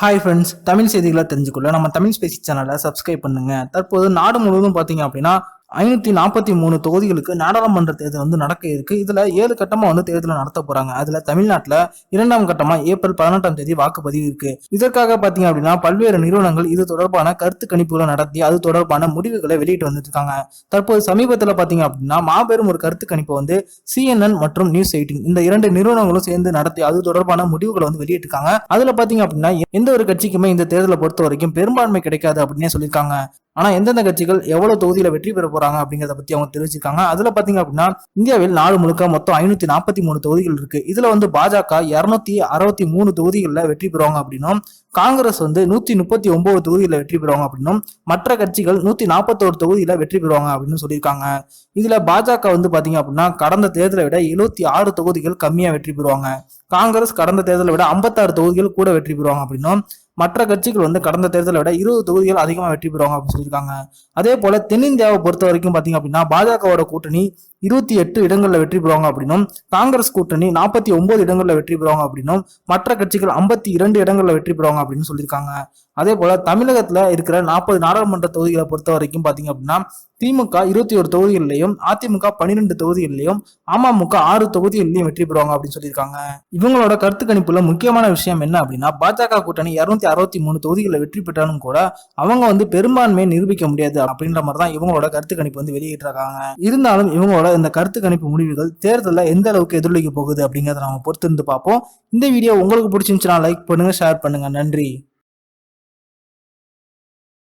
Hi friends Tamil செய்திகளை தெரிஞ்சுக்கொள்ள நம்ம Tamil Spacey சேனலை சப்ஸ்கிரைப் பண்ணுங்க. தற்போது நாடு முழுவதும் பார்த்தீங்க அப்படின்னா ஐநூற்றி நாற்பத்தி மூணு தொகுதிகளுக்கு நாடாளுமன்ற தேர்தல் வந்து நடக்க இருக்கு. இதில் ஏழு கட்டமாக வந்து தேர்தலை நடத்த போகிறாங்க அதில் தமிழ்நாட்டில் இரண்டாம் கட்டமாக ஏப்ரல் பதினெட்டாம் தேதி வாக்குப்பதிவு இருக்கு. இதற்காக பார்த்தீங்க அப்படின்னா பல்வேறு நிறுவனங்கள் இது தொடர்பான கருத்து கணிப்புகளை நடத்தி அது தொடர்பான முடிவுகளை வெளியிட்டு வந்துட்டு இருக்காங்க தற்போது சமீபத்தில் பார்த்தீங்க அப்படின்னா மாபெரும் ஒரு கருத்து கணிப்பை வந்து சிஎன்என் மற்றும் நியூஸ் எயிட்டின் இந்த இரண்டு நிறுவனங்களும் சேர்ந்து நடத்தி அது தொடர்பான முடிவுகளை வந்து வெளியிட்டிருக்காங்க. அதில் பார்த்தீங்க அப்படின்னா எந்த ஒரு கட்சிக்குமே இந்த தேர்தலை பொறுத்த வரைக்கும் பெரும்பான்மை கிடைக்காது அப்படின்னே சொல்லியிருக்காங்க. ஆனா எந்தெந்த கட்சிகள் எவ்வளவு தொகுதியில வெற்றி பெற போறாங்க அப்படிங்கறத பத்தி அவங்க தெரிவிச்சிருக்காங்க. அதுல பாத்தீங்க அப்படின்னா இந்தியாவில் நாடு முழுக்க மொத்தம் ஐநூத்தி நாற்பத்தி மூணு தொகுதிகள் இருக்கு. இதுல வந்து பாஜக இருநூத்தி அறுபத்தி மூணு தொகுதிகளில் வெற்றி பெறுவாங்க அப்படின்னும் காங்கிரஸ் வந்து நூத்தி முப்பத்தி ஒன்பது தொகுதியில வெற்றி பெறுவாங்க அப்படின்னும் மற்ற கட்சிகள் நூத்தி நாற்பத்தோரு தொகுதியில வெற்றி பெறுவாங்க அப்படின்னு சொல்லியிருக்காங்க. இதுல பாஜக வந்து பாத்தீங்க அப்படின்னா கடந்த தேர்தலை விட எழுபத்தி ஆறு தொகுதிகள் கம்மியா வெற்றி பெறுவாங்க. காங்கிரஸ் கடந்த தேர்தலை விட ஐம்பத்தாறு தொகுதிகள் கூட வெற்றி பெறுவாங்க அப்படின்னும் மற்ற கட்சிகள் வந்து கடந்த தேர்தலை விட இருபது தொகுதிகள் அதிகமாக வெற்றி பெறுவாங்க அப்படின்னு சொல்லியிருக்காங்க. அதே போல தென்னிந்தியாவை பொறுத்த வரைக்கும் பாத்தீங்க அப்படின்னா பாஜகவோட கூட்டணி இருபத்தி எட்டு இடங்களில் வெற்றி பெறுவாங்க அப்படின்னும் காங்கிரஸ் கூட்டணி நாற்பத்தி ஒன்பது இடங்களில் வெற்றி பெறுவாங்க அப்படின்னும் மற்ற கட்சிகள் ஐம்பத்தி இரண்டு இடங்களில் வெற்றி பெறுவாங்க அப்படின்னு சொல்லியிருக்காங்க. அதே போல தமிழகத்துல இருக்கிற நாற்பது நாடாளுமன்ற தொகுதிகளை பொறுத்த வரைக்கும் பாத்தீங்க அப்படின்னா திமுக இருபத்தி ஒரு தொகுதிகளிலையும் அதிமுக பன்னிரெண்டு தொகுதிகளிலையும் அமமுக ஆறு தொகுதிகளிலையும் வெற்றி பெறுவாங்க அப்படின்னு சொல்லியிருக்காங்க. இவங்களோட கருத்து கணிப்புல முக்கியமான விஷயம் என்ன அப்படின்னா பாஜக கூட்டணி இருநூத்தி அறுபத்தி மூணு தொகுதிகளில் வெற்றி பெற்றாலும் கூட அவங்க வந்து பெரும்பான்மையை நிரூபிக்க முடியாது அப்படின்ற மாதிரி தான் இவங்களோட கருத்து கணிப்பு வந்து வெளியிட்டிருக்காங்க. இருந்தாலும் இவங்களோட இந்த கருத்து கணிப்பு முடிவுகள் தேர்தலில் எந்த அளவுக்கு எதிரொலிக்க போகுது அப்படிங்கிறத நம்ம பொறுத்திருந்து பார்ப்போம். இந்த வீடியோ உங்களுக்கு பிடிச்சிருந்துச்சுன்னா லைக் பண்ணுங்க ஷேர் பண்ணுங்க. நன்றி.